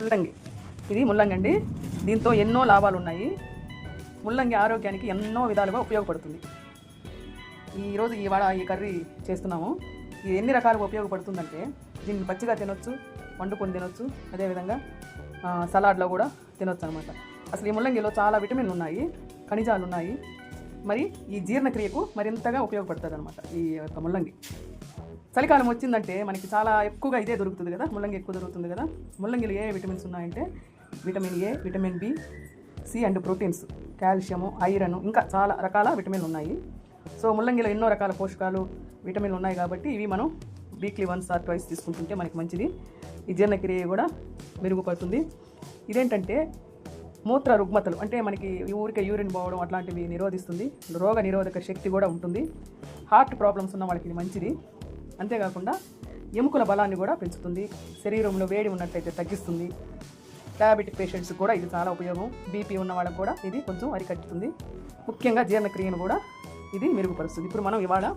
ముల్లంగి. ఇది ముల్లంగి అండి. దీంతో ఎన్నో లాభాలు ఉన్నాయి ముల్లంగి ఆరోగ్యానికి ఎన్నో విధాలుగా ఉపయోగపడుతుంది. ఈరోజు ఈ వాడ ఈ కర్రీ చేస్తున్నాము. ఇది ఎన్ని రకాలుగా ఉపయోగపడుతుందంటే దీన్ని పచ్చిగా తినొచ్చు వండుకొని తినొచ్చు అదేవిధంగా సలాడ్లో కూడా తినొచ్చు అనమాట అసలు ఈ ముల్లంగిలో చాలా విటమిన్లు ఉన్నాయి ఖనిజాలు ఉన్నాయి మరి ఈ జీర్ణక్రియకు మరింతగా ఉపయోగపడుతుంది అనమాట ఈ యొక్క ముల్లంగి. చలికాలం వచ్చిందంటే మనకి చాలా ఎక్కువగా ఇదే దొరుకుతుంది కదా? ముల్లంగి ఎక్కువ దొరుకుతుంది కదా? ముల్లంగిలో ఏ విటమిన్స్ ఉన్నాయంటే vitamin A vitamin B C and proteins. Calcium iron ఇంకా చాలా రకాల విటమిన్లు ఉన్నాయి. సో ముల్లంగిలో ఎన్నో రకాల పోషకాలు విటమిన్లు ఉన్నాయి కాబట్టి ఇవి మనం వీక్లీ వన్స్ ఆర్ ట్వైస్ తీసుకుంటుంటే మనకి మంచిది. ఈ జీర్ణక్రియ కూడా మెరుగుపడుతుంది. ఇదేంటంటే మూత్ర రుగ్మతలు అంటే మనకి ఈ ఊరికే యూరిన్ పోవడం అట్లాంటివి నిరోధిస్తుంది. రోగ నిరోధక శక్తి కూడా ఉంటుంది. హార్ట్ ప్రాబ్లమ్స్ ఉన్న వాళ్ళకి ఇది మంచిది. అంతేకాకుండా ఎముకల బలాన్ని కూడా పెంచుతుంది. శరీరంలో వేడి ఉన్నట్టయితే తగ్గిస్తుంది. డయాబెటిక్ పేషెంట్స్కి కూడా ఇది చాలా ఉపయోగం. బీపీ ఉన్న వాళ్ళకు కూడా ఇది కొంచెం అరికట్టుతుంది. ముఖ్యంగా జీర్ణక్రియను కూడా ఇది మెరుగుపరుస్తుంది. ఇప్పుడు మనం ఇవాళ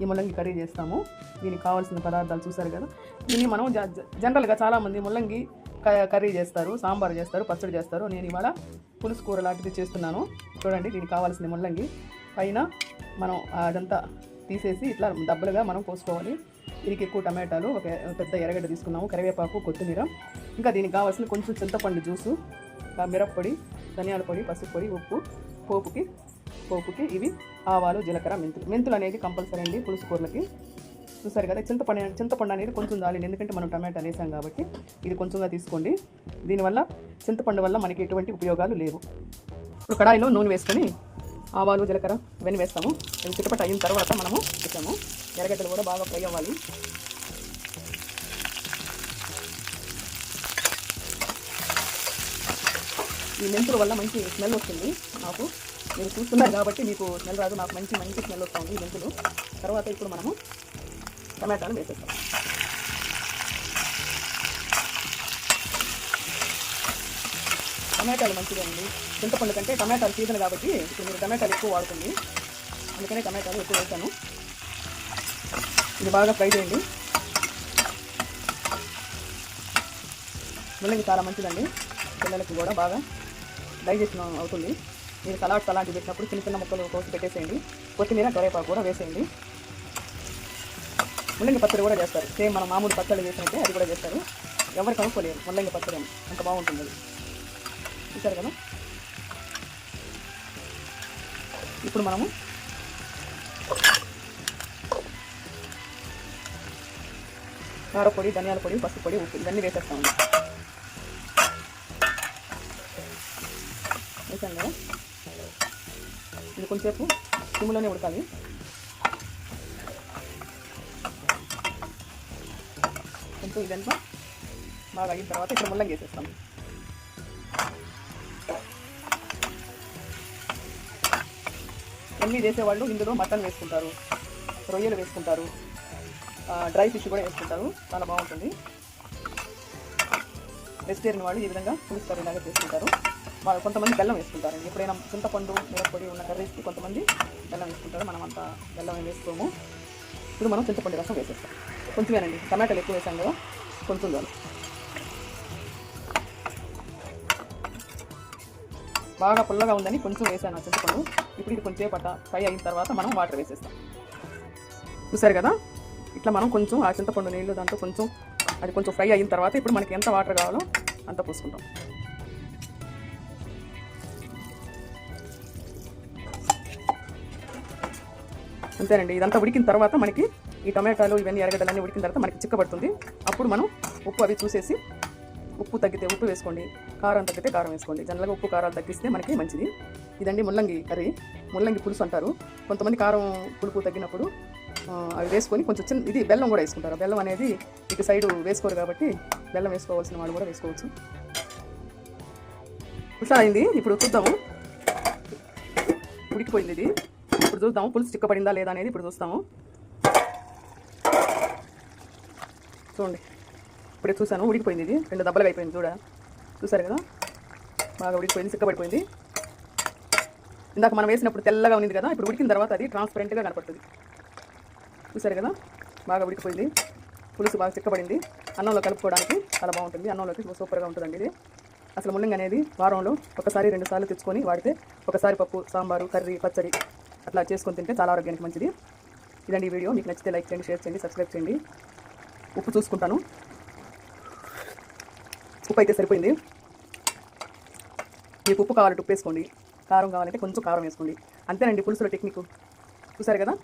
ఈ ముల్లంగి కర్రీ చేస్తాము. దీనికి కావాల్సిన పదార్థాలు చూసారు కదా. దీన్ని మనం జ- జనరల్గా చాలామంది ముల్లంగి కర్రీ చేస్తారు సాంబార్ చేస్తారు పచ్చడి చేస్తారు. నేను ఇవాళ పులుసు కూర లాంటిది చేస్తున్నాను. చూడండి దీనికి కావాల్సిన ముల్లంగి. పైన మనం అదంతా తీసేసి ఇట్లా దబ్బలుగా మనం పోసుకోవాలి. దీనికి ఎక్కువ టమాటాలు ఒక పెద్ద ఎర్రగడ్డ తీసుకున్నాము కరివేపాకు కొత్తిమీర. ఇంకా దీనికి కావాల్సిన కొంచెం చింతపండు జ్యూసు మిరప్పొడి ధనియాల పొడి పసుపు పొడి ఉప్పు పోపుకి పోపుకి ఇవి ఆవాలు జీలకర్ర మెంతులు. మెంతులు అనేది కంపల్సరీ అండి పులుసు కూరలకి చూసారు కదా చింతపండు చింతపండు అనేది కొంచెం చాలండి ఎందుకంటే మనం టమాటా వేసాం కాబట్టి ఇది కొంచెంగా తీసుకోండి. దీనివల్ల చింతపండు వల్ల మనకి ఎటువంటి ఉపయోగాలు లేవు. ఇప్పుడు కడాయిలో నూనె వేసుకొని ఆవాలు జీలకర్ర ఇవన్నీ వేస్తాము. ఇవి చిటపట అయిన తర్వాత మనము వేసాము. ఎర్రగడ్డలు కూడా బాగా ఫ్రై అవ్వాలి. ఈ మెంతుల వల్ల మంచి స్మెల్ వస్తుంది. నాకు మీరు చూస్తున్నారు కాబట్టి మీకు స్మెల్ రాదు. నాకు మంచి మంచి స్మెల్ వస్తుంది ఈ మెంతులు. తర్వాత ఇప్పుడు మనము టమాటాలు వేసేస్తాం టమాటాలు మంచిదే అండి చింతపండు కంటే టమాటాలు సీజన్ కాబట్టి ఇప్పుడు మీరు టమాటాలు ఎక్కువ వాడుతుంది అందుకనే టమాటాలు ఎక్కువ వేస్తాను. ఇది బాగా ఫ్రై చేయండి. ముల్లంగి చాలా మంచిదండి. పిల్లలకి కూడా బాగా డైజెషన్ అవుతుంది. మీరు సలాడ్స్ అలాంటివి పెట్టినప్పుడు చిన్న చిన్న ముక్కలు కోసి పెట్టేసేయండి. కొత్తిమీర కరివేపాకు కూడా వేసేయండి. ముల్లంగి పచ్చడి కూడా చేస్తారు. సేమ్ మన మామూలు పచ్చడి చేసినట్టే అది కూడా చేస్తారు. ఎవరు కనుక్కోలేరు ముల్లంగి పచ్చడి అంత బాగుంటుంది అది. చూసారు కదా? ఇప్పుడు మనము కారపొడి ధనియాల పొడి పసుపు పొడి ఉప్పు ఇవన్నీ వేసేస్తాము. వేసాను కదా? ఇది కొంచెంసేపు సిమ్లోనే ఉడకాలి. కొంచెం ఇదంతా బాగా అయిన తర్వాత ఇక్కడ ముల్లంగి వేసేస్తాం అన్నీ చేసేవాళ్ళు ఇందులో మటన్ వేసుకుంటారు రొయ్యలు వేసుకుంటారు డ్రై ఫిష్ కూడా వేసుకుంటారు. చాలా బాగుంటుంది. వెజిటేరియన్ వాళ్ళు ఈ విధంగా పులుసు కర్రీ లాగా చేసుకుంటారు. వాళ్ళు కొంతమంది బెల్లం వేసుకుంటారు ఎప్పుడైనా చింతపండు మిరప్పొడి ఉన్న కర్రీస్కి కొంతమంది బెల్లం వేసుకుంటారు. మనం అంత బెల్లం వేసుకోము. ఇప్పుడు మనం చింతపండు రసం వేసేస్తాం. కొంచెమేనండి. టమాటాలు ఎక్కువ వేసాం కదా కొంచెం చాలు. బాగా పుల్లగా ఉందని కొంచెం వేసాను చింతపండు. ఇప్పుడు ఇది కొంచెం పట్ట ఫ్రై అయిన తర్వాత మనం వాటర్ వేసేస్తాం. చూసారు కదా? ఇట్లా మనం కొంచెం ఆ చింతపండు నీళ్ళు దాంతో కొంచెం అది కొంచెం ఫ్రై అయిన తర్వాత ఇప్పుడు మనకి ఎంత వాటర్ కావాలో అంత పోసుకుంటాం. అంతేనండి ఇదంతా ఉడికిన తర్వాత మనకి ఈ టమాటాలు ఇవన్నీ ఎరగడ్డలన్నీ ఉడికిన తర్వాత మనకి చిక్కబడుతుంది. అప్పుడు మనం ఉప్పు అవి చూసేసి ఉప్పు తగ్గితే ఉప్పు వేసుకోండి కారం తగ్గితే కారం వేసుకోండి. జనరల్గా ఉప్పు కారాలు తగ్గిస్తే మనకి మంచిది. ఇదండి ముల్లంగి కర్రీ. ముల్లంగి పులుసు అంటారు. కొంతమంది కారం పులుపు తగ్గినప్పుడు అవి వేసుకొని కొంచెం చిన్న ఇది బెల్లం కూడా వేసుకుంటారు. బెల్లం అనేది ఇటు సైడు వేసుకోరు కాబట్టి బెల్లం వేసుకోవాల్సిన వాళ్ళు కూడా వేసుకోవచ్చు. పులుసు అయింది? ఇప్పుడు చూద్దాము. ఉడికిపోయింది ఇది. ఇప్పుడు చూద్దాము పులుసు చిక్కపడిందా లేదా అనేది ఇప్పుడు చూస్తాము. చూడండి. ఇప్పుడే చూసాను ఉడికిపోయింది ఇది. రెండు దెబ్బలుగా అయిపోయింది చూడ. చూసారు కదా? బాగా ఉడికిపోయింది సిక్కబడిపోయింది. ఇందాక మనం వేసినప్పుడు తెల్లగా ఉంది కదా? ఇప్పుడు ఉడికిన తర్వాత అది ట్రాన్స్పరెంట్గా కనపడుతుంది. చూసారు కదా? బాగా ఉడికిపోయింది. పులుసు బాగా చిక్కబడింది అన్నంలో కలుపుకోవడానికి చాలా బాగుంటుంది. అన్నంలోకి సూపర్గా ఉంటుందండి ఇది. అసలు ముల్లంగి అనేది వారంలో ఒకసారి రెండు సార్లు తెచ్చుకొని వాడితే ఒకసారి పప్పు సాంబారు కర్రీ పచ్చడి అట్లా చేసుకొని తింటే చాలా ఆరోగ్యానికి మంచిది. ఇదండి ఈ వీడియో. మీకు నచ్చితే లైక్ చేయండి షేర్ చేయండి సబ్స్క్రైబ్ చేయండి. ఉప్పు చూసుకుంటాను. ఉప్పు అయితే సరిపోయింది. మీకు ఉప్పు కావాలంటే ఉప్పు వేసుకోండి. కారం కావాలంటే కొంచెం కారం వేసుకోండి. అంతేనండి పులుసులో టెక్నిక్. చూసారు కదా?